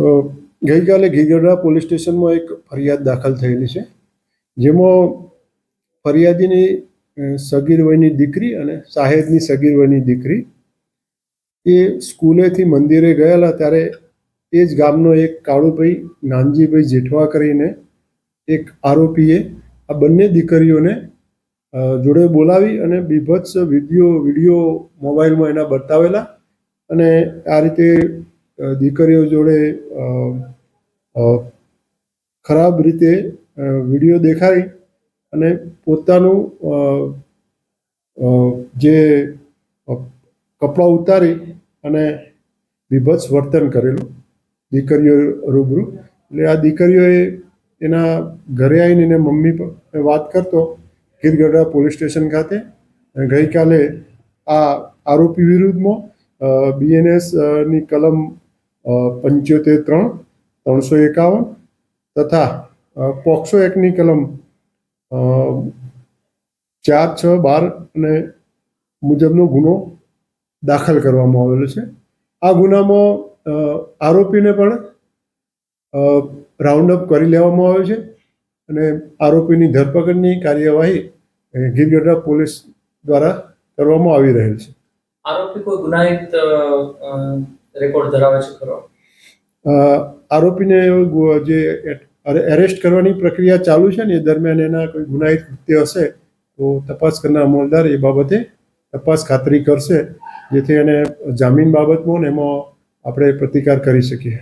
ગઈકાલે ગીરગઢડા પોલીસ સ્ટેશનમાં એક ફરિયાદ દાખલ થયેલી છે, જેમાં ફરિયાદીની સગીર વયની દીકરી અને સાહેબની સગીર વયની દીકરી એ સ્કૂલેથી મંદિરે ગયેલા ત્યારે એ જ ગામનો એક કાળુભાઈ, નાનજીભાઈ જેઠવા કરીને એક આરોપીએ આ બંને દીકરીઓને જોડે બોલાવી અને બીભત્સ વીડિયો વીડિયો મોબાઈલમાં એના બતાવેલા અને આ રીતે દીકરીઓ જોડે ખરાબ રીતે વીડિયો દેખાડી અને પોતાનું જે કપડાં ઉતારી અને બીભત્સ વર્તન કરેલું દીકરીઓ રૂબરૂ. એટલે આ દીકરીઓએ એના ઘરે આવીને એને મમ્મી વાત કરતો ગીરગઢડા પોલીસ સ્ટેશન ખાતે. ગઈકાલે આ આરોપી વિરુદ્ધમાં બીએનએસની કલમ પંચોતેર ત્રણ, ત્રણસો એકાવન તથા પોક્સો એક્ટની કલમ ચાર, છ, બાર અને મુજબનો ગુનો દાખલ કરવામાં આવેલો છે. આ ગુનામાં આરોપીને પણ રાઉન્ડ અપ કરી લેવામાં આવ્યો છે અને આરોપીની ધરપકડની કાર્યવાહી ગીરગઢડા પોલીસ દ્વારા કરવામાં આવી રહેલ છે. આરોપી કોઈ ગુનાહિત રેકોર્ડ ધરાવે છે ખરો? આરોપીને જે એરેસ્ટ કરવાની પ્રક્રિયા ચાલુ છે ને, એ દરમિયાન એના કોઈ ગુનાહિત કૃત્ય હશે, તો તપાસ કરનાર અમલદાર એ બાબતે તપાસ ખાતરી કરશે, જેથી એને જામીન બાબતમાં ને એમાં આપણે પ્રતિકાર કરી શકીએ.